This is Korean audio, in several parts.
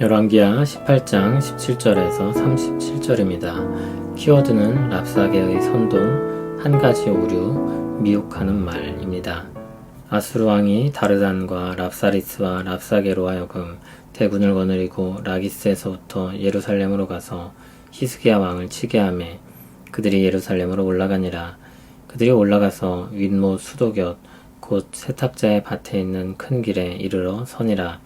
열왕기하 18장 17절에서 37절입니다. 키워드는 랍사게의 선동, 한 가지 오류, 미혹하는 말입니다. 아수르 왕이 다르단과 랍사리스와 랍사게로 하여금 대군을 거느리고 라기스에서부터 예루살렘으로 가서 히스기야 왕을 치게 하매 그들이 예루살렘으로 올라가니라. 그들이 올라가서 윗모 수도 곁 곧 세탁자의 밭에 있는 큰 길에 이르러 서니라.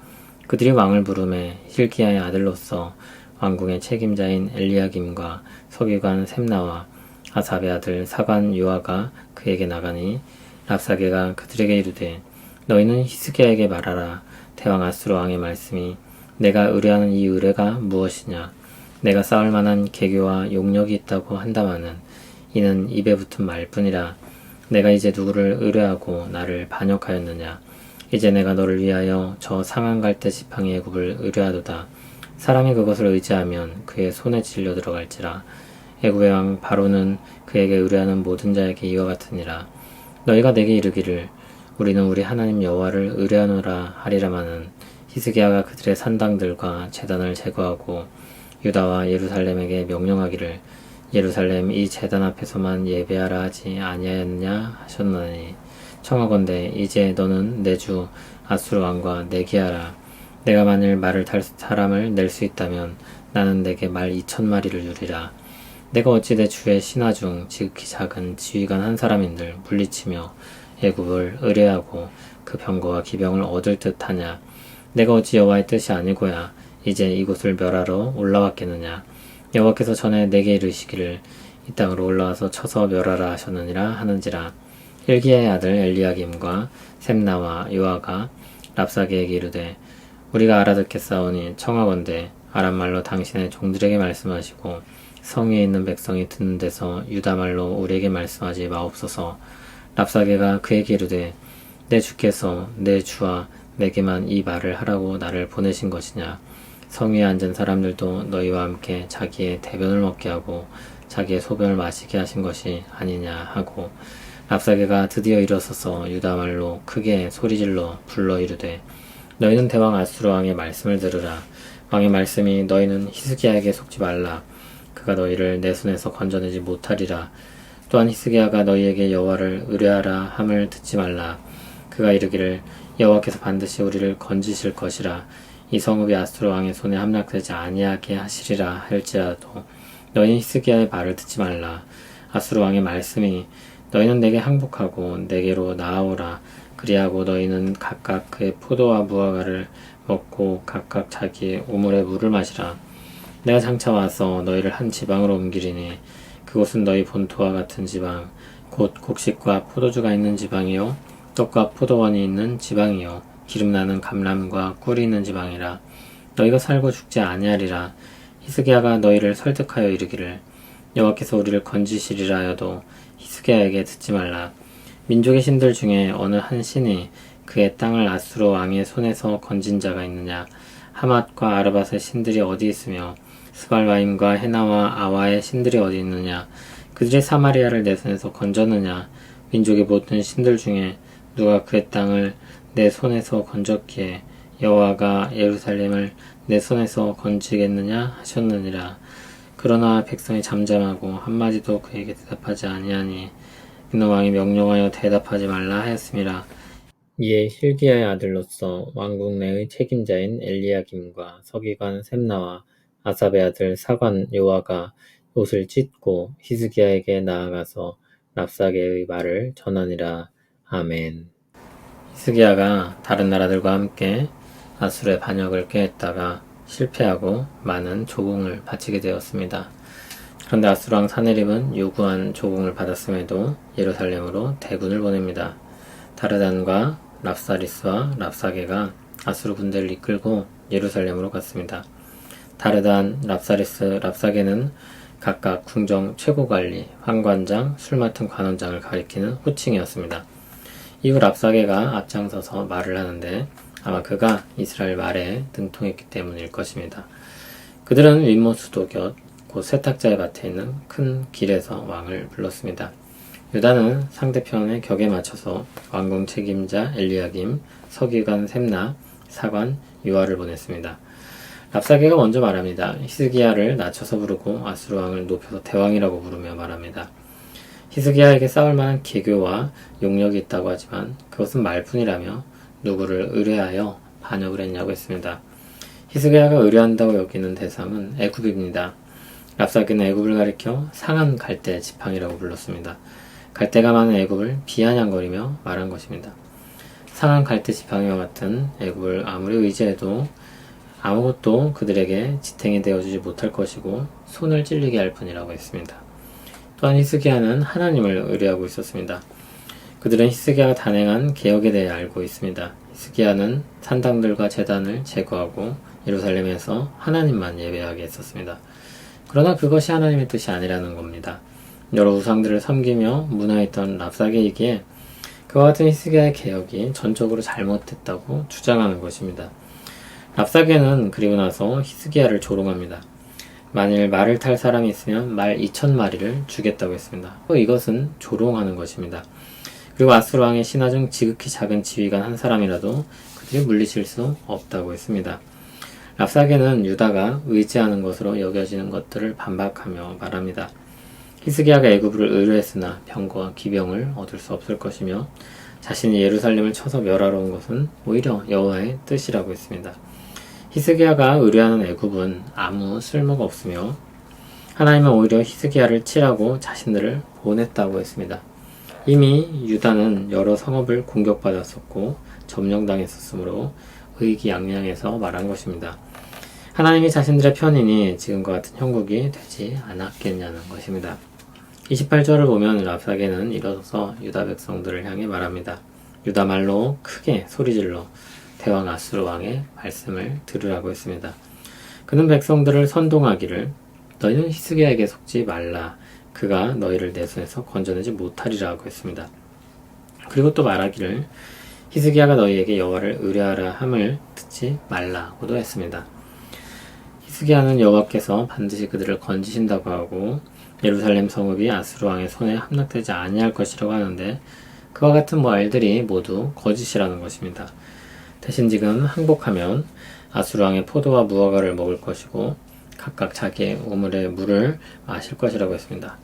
그들이 왕을 부르매 힐기야의 아들로서 왕궁의 책임자인 엘리야김과 서기관 셈나와 아삽의 아들 사관 요아가 그에게 나가니 랍사게가 그들에게 이르되 너희는 히스기야에게 말하라. 대왕 아수르 왕의 말씀이 내가 의뢰하는 이 의뢰가 무엇이냐? 내가 쌓을 만한 계교와 용력이 있다고 한다마는 이는 입에 붙은 말뿐이라. 내가 이제 누구를 의뢰하고 나를 반역하였느냐 이제 내가 너를 위하여 저 상한 갈대 지팡이 애굽을 의뢰하도다. 사람이 그것을 의지하면 그의 손에 질려 들어갈지라. 애굽의 왕 바로는 그에게 의뢰하는 모든 자에게 이와 같으니라. 너희가 내게 이르기를 우리는 우리 하나님 여호와를 의뢰하노라 하리라마는 히스기야가 그들의 산당들과 재단을 제거하고 유다와 예루살렘에게 명령하기를 예루살렘 이 재단 앞에서만 예배하라 하지 아니하였느냐 하셨나니 청하건대 이제 너는 내 주 아수르 왕과 내기하라. 내가 만일 말을 탈 사람을 낼 수 있다면 나는 내게 말 이천 마리를 주리라. 내가 어찌 내 주의 신하 중 지극히 작은 지휘관 한 사람인들 물리치며 애굽을 의뢰하고 그 병거와 기병을 얻을 듯하냐. 내가 어찌 여호와의 뜻이 아니고야 이제 이곳을 멸하러 올라왔겠느냐. 여호와께서 전에 내게 이르시기를 이 땅으로 올라와서 쳐서 멸하라 하셨느니라 하는지라. 힐기야의 아들 엘리야김과 셈나와 요아가 랍사게에게 이르되 우리가 알아듣겠사오니 청하건대 아람말로 당신의 종들에게 말씀하시고 성에 있는 백성이 듣는 데서 유다말로 우리에게 말씀하지 마옵소서. 랍사게가 그에게 이르되 내 주께서 내 주와 내게만 이 말을 하라고 나를 보내신 것이냐. 성위에 앉은 사람들도 너희와 함께 자기의 대변을 먹게 하고 자기의 소변을 마시게 하신 것이 아니냐 하고 랍사게가 드디어 일어서서 유다 말로 크게 소리질러 불러 이르되 너희는 대왕 아수르 왕의 말씀을 들으라. 왕의 말씀이 너희는 히스기야에게 속지 말라. 그가 너희를 내 손에서 건져내지 못하리라. 또한 히스기야가 너희에게 여호와를 의뢰하라 함을 듣지 말라. 그가 이르기를 여호와께서 반드시 우리를 건지실 것이라. 이 성읍이 아수르 왕의 손에 함락되지 아니하게 하시리라 할지라도 너희는 히스기야의 말을 듣지 말라. 아수르 왕의 말씀이 너희는 내게 항복하고 내게로 나아오라. 그리하고 너희는 각각 그의 포도와 무화과를 먹고 각각 자기의 우물에 물을 마시라. 내가 장차 와서 너희를 한 지방으로 옮기리니 그곳은 너희 본토와 같은 지방, 곧 곡식과 포도주가 있는 지방이요, 떡과 포도원이 있는 지방이요, 기름 나는 감람과 꿀이 있는 지방이라. 너희가 살고 죽지 아니하리라. 히스기야가 너희를 설득하여 이르기를 여호와께서 우리를 건지시리라 하여도 히스기야에게 듣지 말라. 민족의 신들 중에 어느 한 신이 그의 땅을 아수르 왕의 손에서 건진 자가 있느냐? 하맛과 아르밧의 신들이 어디 있으며 스발바임과 헤나와 아와의 신들이 어디 있느냐? 그들이 사마리아를 내 손에서 건졌느냐? 민족의 모든 신들 중에 누가 그의 땅을 내 손에서 건졌기에 여호와가 예루살렘을 내 손에서 건지겠느냐 하셨느니라. 그러나 백성이 잠잠하고 한마디도 그에게 대답하지 아니하니 이는 왕이 명령하여 대답하지 말라 하였습니다. 이에 힐기야의 아들로서 왕국 내의 책임자인 엘리야김과 서기관 셈나와 아삽의 아들 사관 요아가 옷을 찢고 히스기야에게 나아가서 랍사게의 말을 전하니라. 아멘. 히스기야가 다른 나라들과 함께 아술의 반역을 꾀했다가 실패하고 많은 조공을 바치게 되었습니다. 그런데 아수르왕 사네립은 요구한 조공을 받았음에도 예루살렘으로 대군을 보냅니다. 다르단과 랍사리스와 랍사게가 아수르 군대를 이끌고 예루살렘으로 갔습니다. 다르단, 랍사리스, 랍사게는 각각 궁정 최고관리, 황관장, 술 맡은 관원장을 가리키는 호칭이었습니다. 이후 랍사게가 앞장서서 말을 하는데 아마 그가 이스라엘 말에 등통했기 때문일 것입니다. 그들은 윗모 수도 곁, 곧 세탁자의 밭에 있는 큰 길에서 왕을 불렀습니다. 유다는 상대편의 격에 맞춰서 왕궁 책임자 엘리야김, 서기관 셈나, 사관 유아를 보냈습니다. 랍사게가 먼저 말합니다. 히스기야를 낮춰서 부르고 아수르 왕을 높여서 대왕이라고 부르며 말합니다. 히스기야에게 싸울 만한 계교와 용력이 있다고 하지만 그것은 말뿐이라며 누구를 의뢰하여 반역을 했냐고 했습니다. 히스기야가 의뢰한다고 여기는 대상은 애굽입니다. 랍사게는 애굽을 가리켜 상한 갈대 지팡이라고 불렀습니다. 갈대가 많은 애굽을 비아냥거리며 말한 것입니다. 상한 갈대 지팡이와 같은 애굽을 아무리 의지해도 아무것도 그들에게 지탱이 되어주지 못할 것이고 손을 찔리게 할 뿐이라고 했습니다. 또한 히스기야는 하나님을 의뢰하고 있었습니다. 그들은 히스기야가 단행한 개혁에 대해 알고 있습니다. 히스기야는 산당들과 재단을 제거하고 예루살렘에서 하나님만 예배하게 했었습니다. 그러나 그것이 하나님의 뜻이 아니라는 겁니다. 여러 우상들을 섬기며 문화했던 랍사게이기에 그와 같은 히스기야의 개혁이 전적으로 잘못됐다고 주장하는 것입니다. 랍사게는 그리고 나서 히스기야를 조롱합니다. 만일 말을 탈 사람이 있으면 말 2천 마리를 주겠다고 했습니다. 이것은 조롱하는 것입니다. 그리고 아수르 왕의 신하 중 지극히 작은 지휘관 한 사람이라도 그들이 물리칠 수 없다고 했습니다. 랍사게는 유다가 의지하는 것으로 여겨지는 것들을 반박하며 말합니다. 히스기야가 애굽을 의뢰했으나 병거와 기병을 얻을 수 없을 것이며 자신이 예루살렘을 쳐서 멸하러 온 것은 오히려 여호와의 뜻이라고 했습니다. 히스기야가 의뢰하는 애굽은 아무 쓸모가 없으며 하나님은 오히려 히스기야를 치라고 자신들을 보냈다고 했습니다. 이미 유다는 여러 성읍을 공격받았었고 점령당했었으므로 의기양양해서 말한 것입니다. 하나님이 자신들의 편이니 지금과 같은 형국이 되지 않았겠냐는 것입니다. 28절을 보면 랍사게는 일어서서 유다 백성들을 향해 말합니다. 유다 말로 크게 소리질러 대왕 아수르 왕의 말씀을 들으라고 했습니다. 그는 백성들을 선동하기를 너희는 히스기야에게 속지 말라. 그가 너희를 내 손에서 건져내지 못하리라고 했습니다. 그리고 또 말하기를 히스기야가 너희에게 여호와를 의뢰하라 함을 듣지 말라고도 했습니다. 히스기야는 여호와께서 반드시 그들을 건지신다고 하고 예루살렘 성읍이 아수르 왕의 손에 함락되지 아니할 것이라고 하는데 그와 같은 말들이 모두 거짓이라는 것입니다. 대신 지금 항복하면 아수르 왕의 포도와 무화과를 먹을 것이고 각각 자기의 우물의 물을 마실 것이라고 했습니다.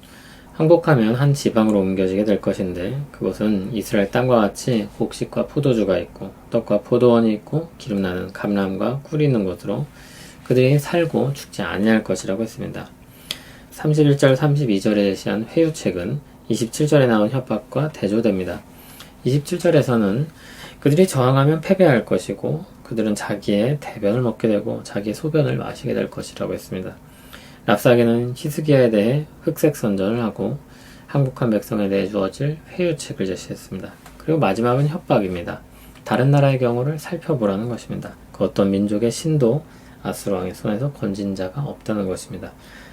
항복하면 한 지방으로 옮겨지게 될 것인데 그곳은 이스라엘 땅과 같이 곡식과 포도주가 있고 떡과 포도원이 있고 기름 나는 감람과 꿀이 있는 곳으로 그들이 살고 죽지 아니할 것이라고 했습니다. 31절 32절에 제시한 회유책은 27절에 나온 협박과 대조됩니다. 27절에서는 그들이 저항하면 패배할 것이고 그들은 자기의 대변을 먹게 되고 자기의 소변을 마시게 될 것이라고 했습니다. 랍사게는 히스기야에 대해 흑색 선전을 하고 항복한 백성에 대해 주어질 회유책을 제시했습니다. 그리고 마지막은 협박입니다. 다른 나라의 경우를 살펴보라는 것입니다. 그 어떤 민족의 신도 아수르 왕의 손에서 건진 자가 없다는 것입니다.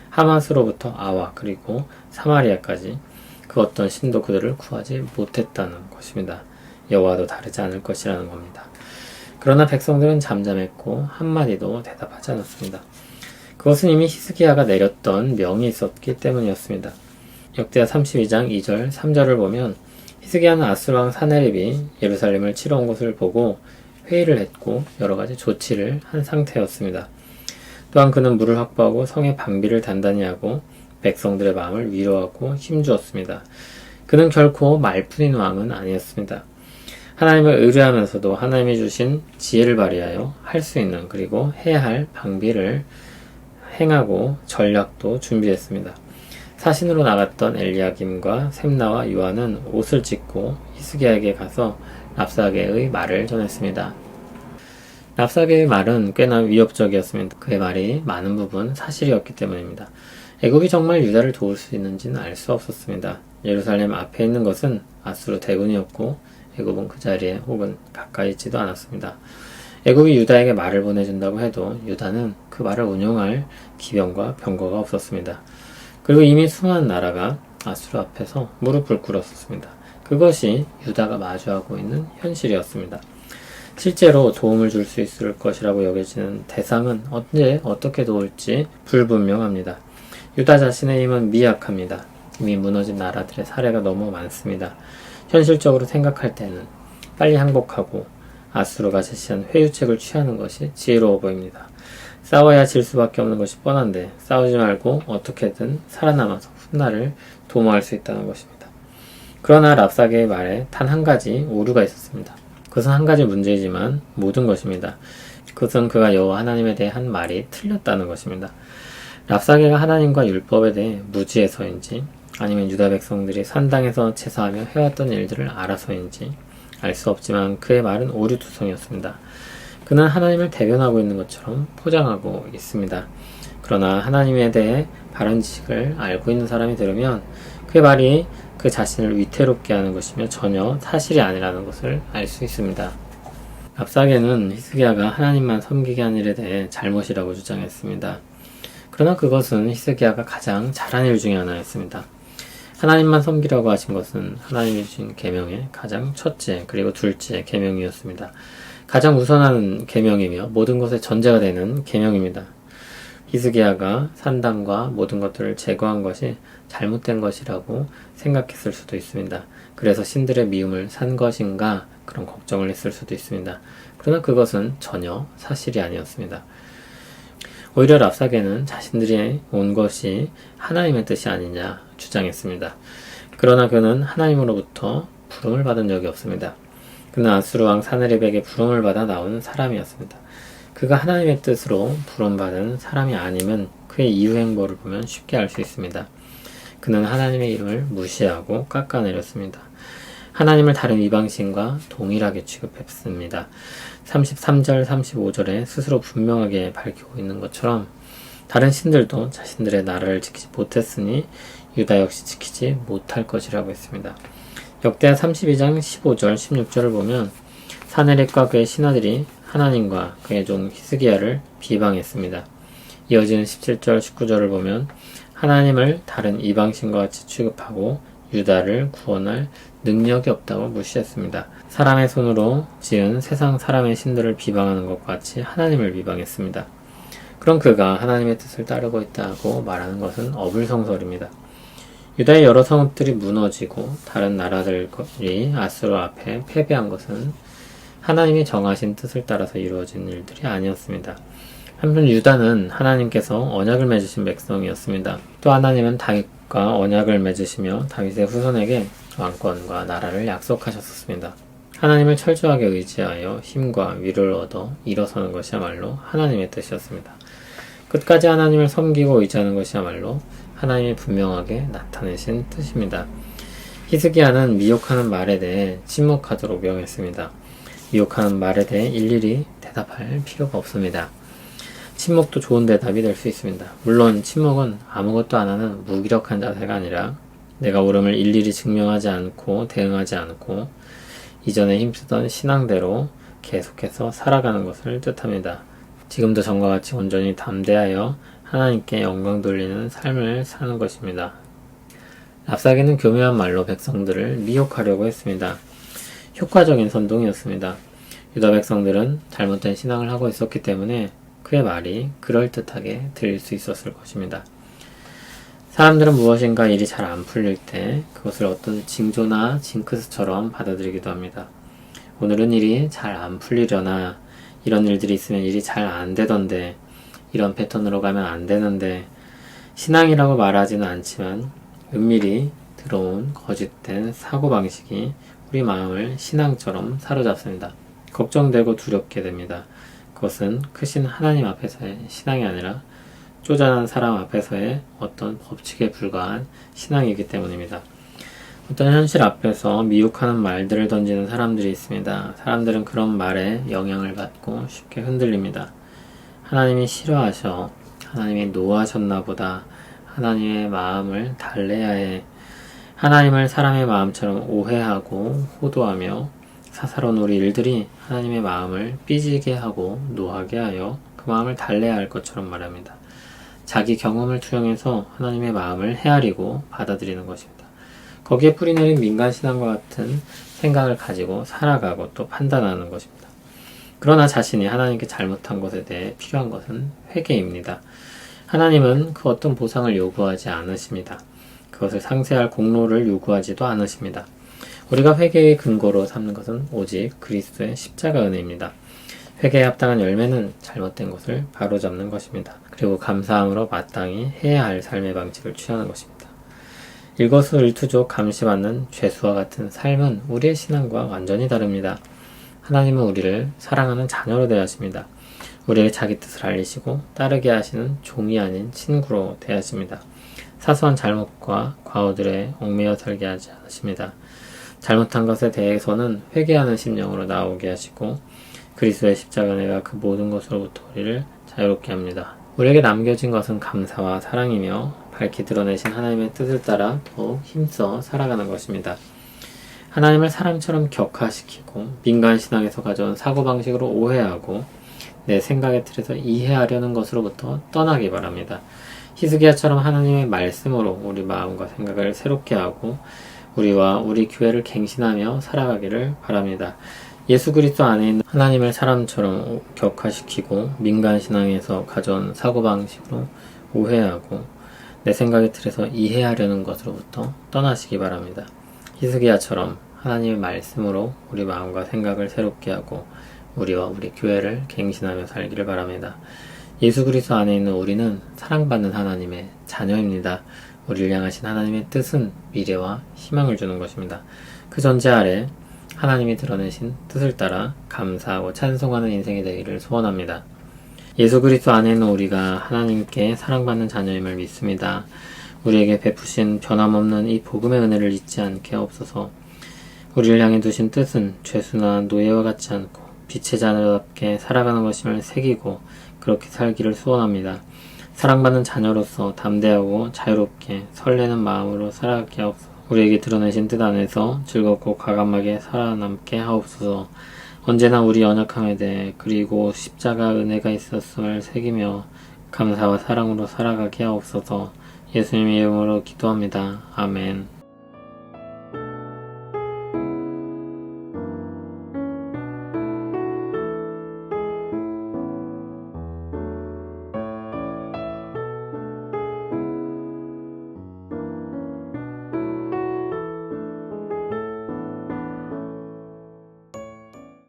하마스로부터 아와 그리고 사마리아까지 그 어떤 신도 그들을 구하지 못했다는 것입니다. 여호와도 다르지 않을 것이라는 겁니다. 그러나 백성들은 잠잠했고 한마디도 대답하지 않았습니다. 그것은 이미 히스기야가 내렸던 명이 있었기 때문이었습니다. 역대하 32장 2절 3절을 보면 히스기야는 아수르 왕 사네립이 예루살렘을 치러 온 것을 보고 회의를 했고 여러 가지 조치를 한 상태였습니다. 또한 그는 물을 확보하고 성의 방비를 단단히 하고 백성들의 마음을 위로하고 힘주었습니다. 그는 결코 말뿐인 왕은 아니었습니다. 하나님을 의뢰하면서도 하나님이 주신 지혜를 발휘하여 할 수 있는 그리고 해야 할 방비를 행하고 전략도 준비했습니다. 사신으로 나갔던 엘리야김과 샘나와 요한은 옷을 찢고 히스기야에게 가서 랍사게의 말을 전했습니다. 랍사게의 말은 꽤나 위협적이었습니다. 그의 말이 많은 부분 사실이었기 때문입니다. 애굽이 정말 유다를 도울 수 있는지는 알 수 없었습니다. 예루살렘 앞에 있는 것은 아수르 대군이었고 애굽은 그 자리에 혹은 가까이 있지도 않았습니다. 애굽이 유다에게 말을 보내준다고 해도 유다는 그 말을 운용할 기병과 병거가 없었습니다. 그리고 이미 수많은 나라가 아수르 앞에서 무릎을 꿇었었습니다. 그것이 유다가 마주하고 있는 현실이었습니다. 실제로 도움을 줄 수 있을 것이라고 여겨지는 대상은 언제 어떻게 도울지 불분명합니다. 유다 자신의 힘은 미약합니다. 이미 무너진 나라들의 사례가 너무 많습니다. 현실적으로 생각할 때는 빨리 항복하고 아수르가 제시한 회유책을 취하는 것이 지혜로워 보입니다. 싸워야 질 수밖에 없는 것이 뻔한데 싸우지 말고 어떻게든 살아남아서 훗날을 도모할 수 있다는 것입니다. 그러나 랍사게의 말에 단 한 가지 오류가 있었습니다. 그것은 한 가지 문제이지만 모든 것입니다. 그것은 그가 여호와 하나님에 대해 한 말이 틀렸다는 것입니다. 랍사게가 하나님과 율법에 대해 무지해서인지 아니면 유다 백성들이 산당에서 제사하며 해왔던 일들을 알아서인지 알 수 없지만 그의 말은 오류투성이었습니다. 그는 하나님을 대변하고 있는 것처럼 포장하고 있습니다. 그러나 하나님에 대해 바른 지식을 알고 있는 사람이 들으면 그의 말이 그 자신을 위태롭게 하는 것이며 전혀 사실이 아니라는 것을 알 수 있습니다. 랍사게는 히스기야가 하나님만 섬기게 한 일에 대해 잘못이라고 주장했습니다. 그러나 그것은 히스기야가 가장 잘한 일 중에 하나였습니다. 하나님만 섬기라고 하신 것은 하나님이 주신 계명의 가장 첫째 그리고 둘째 계명이었습니다. 가장 우선하는 계명이며 모든 것의 전제가 되는 계명입니다. 히스기야가 산당과 모든 것들을 제거한 것이 잘못된 것이라고 생각했을 수도 있습니다. 그래서 신들의 미움을 산 것인가 그런 걱정을 했을 수도 있습니다. 그러나 그것은 전혀 사실이 아니었습니다. 오히려 랍사게는 자신들이 온 것이 하나님의 뜻이 아니냐 주장했습니다. 그러나 그는 하나님으로부터 부름을 받은 적이 없습니다. 그는 아수르 왕 사네립에게 부름을 받아 나온 사람이었습니다. 그가 하나님의 뜻으로 부름받은 사람이 아니면 그의 이유 행보를 보면 쉽게 알 수 있습니다. 그는 하나님의 이름을 무시하고 깎아내렸습니다. 하나님을 다른 이방신과 동일하게 취급했습니다. 33절, 35절에 스스로 분명하게 밝히고 있는 것처럼 다른 신들도 자신들의 나라를 지키지 못했으니 유다 역시 지키지 못할 것이라고 했습니다. 역대하 32장 15절, 16절을 보면 사네립과 그의 신하들이 하나님과 그의 종 히스기야를 비방했습니다. 이어지는 17절, 19절을 보면 하나님을 다른 이방신과 같이 취급하고 유다를 구원할 능력이 없다고 무시했습니다. 사람의 손으로 지은 세상 사람의 신들을 비방하는 것과 같이 하나님을 비방했습니다. 그럼 그가 하나님의 뜻을 따르고 있다고 말하는 것은 어불성설입니다. 유다의 여러 성읍들이 무너지고 다른 나라들이 아수르 앞에 패배한 것은 하나님이 정하신 뜻을 따라서 이루어진 일들이 아니었습니다. 한편 유다는 하나님께서 언약을 맺으신 백성이었습니다. 또 하나님은 다윗과 언약을 맺으시며 다윗의 후손에게 왕권과 나라를 약속하셨습니다. 하나님을 철저하게 의지하여 힘과 위를 얻어 일어서는 것이야말로 하나님의 뜻이었습니다. 끝까지 하나님을 섬기고 의지하는 것이야말로 하나님이 분명하게 나타내신 뜻입니다. 히스기야는 미혹하는 말에 대해 침묵하도록 명했습니다. 미혹하는 말에 대해 일일이 대답할 필요가 없습니다. 침묵도 좋은 대답이 될 수 있습니다. 물론 침묵은 아무것도 안 하는 무기력한 자세가 아니라 내가 옳음을 일일이 증명하지 않고 대응하지 않고 이전에 힘쓰던 신앙대로 계속해서 살아가는 것을 뜻합니다. 지금도 전과 같이 온전히 담대하여 하나님께 영광 돌리는 삶을 사는 것입니다. 랍사기는 교묘한 말로 백성들을 미혹하려고 했습니다. 효과적인 선동이었습니다. 유다 백성들은 잘못된 신앙을 하고 있었기 때문에 그의 말이 그럴듯하게 들릴 수 있었을 것입니다. 사람들은 무엇인가 일이 잘 안 풀릴 때 그것을 어떤 징조나 징크스처럼 받아들이기도 합니다. 오늘은 일이 잘 안 풀리려나 이런 일들이 있으면 일이 잘 안 되던데 이런 패턴으로 가면 안 되는데 신앙이라고 말하지는 않지만 은밀히 들어온 거짓된 사고방식이 우리 마음을 신앙처럼 사로잡습니다. 걱정되고 두렵게 됩니다. 그것은 크신 하나님 앞에서의 신앙이 아니라 쪼잔한 사람 앞에서의 어떤 법칙에 불과한 신앙이기 때문입니다. 어떤 현실 앞에서 미혹하는 말들을 던지는 사람들이 있습니다. 사람들은 그런 말에 영향을 받고 쉽게 흔들립니다. 하나님이 싫어하셔. 하나님이 노하셨나 보다. 하나님의 마음을 달래야 해. 하나님을 사람의 마음처럼 오해하고 호도하며 사사로운 우리 일들이 하나님의 마음을 삐지게 하고 노하게 하여 그 마음을 달래야 할 것처럼 말합니다. 자기 경험을 투영해서 하나님의 마음을 헤아리고 받아들이는 것입니다. 거기에 뿌리내린 민간신앙과 같은 생각을 가지고 살아가고 또 판단하는 것입니다. 그러나 자신이 하나님께 잘못한 것에 대해 필요한 것은 회개입니다. 하나님은 그 어떤 보상을 요구하지 않으십니다. 그것을 상세할 공로를 요구하지도 않으십니다. 우리가 회개의 근거로 삼는 것은 오직 그리스도의 십자가 은혜입니다. 회개에 합당한 열매는 잘못된 것을 바로잡는 것입니다. 그리고 감사함으로 마땅히 해야 할 삶의 방식을 취하는 것입니다. 일거수일투족 감시받는 죄수와 같은 삶은 우리의 신앙과 완전히 다릅니다. 하나님은 우리를 사랑하는 자녀로 대하십니다. 우리에게 자기 뜻을 알리시고 따르게 하시는 종이 아닌 친구로 대하십니다. 사소한 잘못과 과오들에 얽매여 살게 하지 않으십니다. 잘못한 것에 대해서는 회개하는 심령으로 나오게 하시고 그리스도의 십자가 내가 그 모든 것으로부터 우리를 자유롭게 합니다. 우리에게 남겨진 것은 감사와 사랑이며 밝히 드러내신 하나님의 뜻을 따라 더욱 힘써 살아가는 것입니다. 하나님을 사람처럼 격화시키고 민간 신앙에서 가져온 사고방식으로 오해하고 내 생각의 틀에서 이해하려는 것으로부터 떠나기 바랍니다. 히스기야처럼 하나님의 말씀으로 우리 마음과 생각을 새롭게 하고 우리와 우리 교회를 갱신하며 살아가기를 바랍니다. 예수 그리스도 안에 있는 하나님을 사람처럼 격화시키고 민간 신앙에서 가져온 사고방식으로 오해하고 내 생각의 틀에서 이해하려는 것으로부터 떠나시기 바랍니다. 히스기야처럼 하나님의 말씀으로 우리 마음과 생각을 새롭게 하고 우리와 우리 교회를 갱신하며 살기를 바랍니다. 예수 그리스도 안에 있는 우리는 사랑받는 하나님의 자녀입니다. 우리를 향하신 하나님의 뜻은 미래와 희망을 주는 것입니다. 그 전제 아래 하나님이 드러내신 뜻을 따라 감사하고 찬송하는 인생이 되기를 소원합니다. 예수 그리스도 안에 있는 우리가 하나님께 사랑받는 자녀임을 믿습니다. 우리에게 베푸신 변함없는 이 복음의 은혜를 잊지 않게 없어서 우리를 향해 두신 뜻은 죄수나 노예와 같지 않고 빛의 자녀답게 살아가는 것임을 새기고 그렇게 살기를 소원합니다. 사랑받는 자녀로서 담대하고 자유롭게 설레는 마음으로 살아가게 하옵소서. 우리에게 드러내신 뜻 안에서 즐겁고 과감하게 살아남게 하옵소서. 언제나 우리 연약함에 대해 그리고 십자가 은혜가 있었음을 새기며 감사와 사랑으로 살아가게 하옵소서. 예수님의 이름으로 기도합니다. 아멘.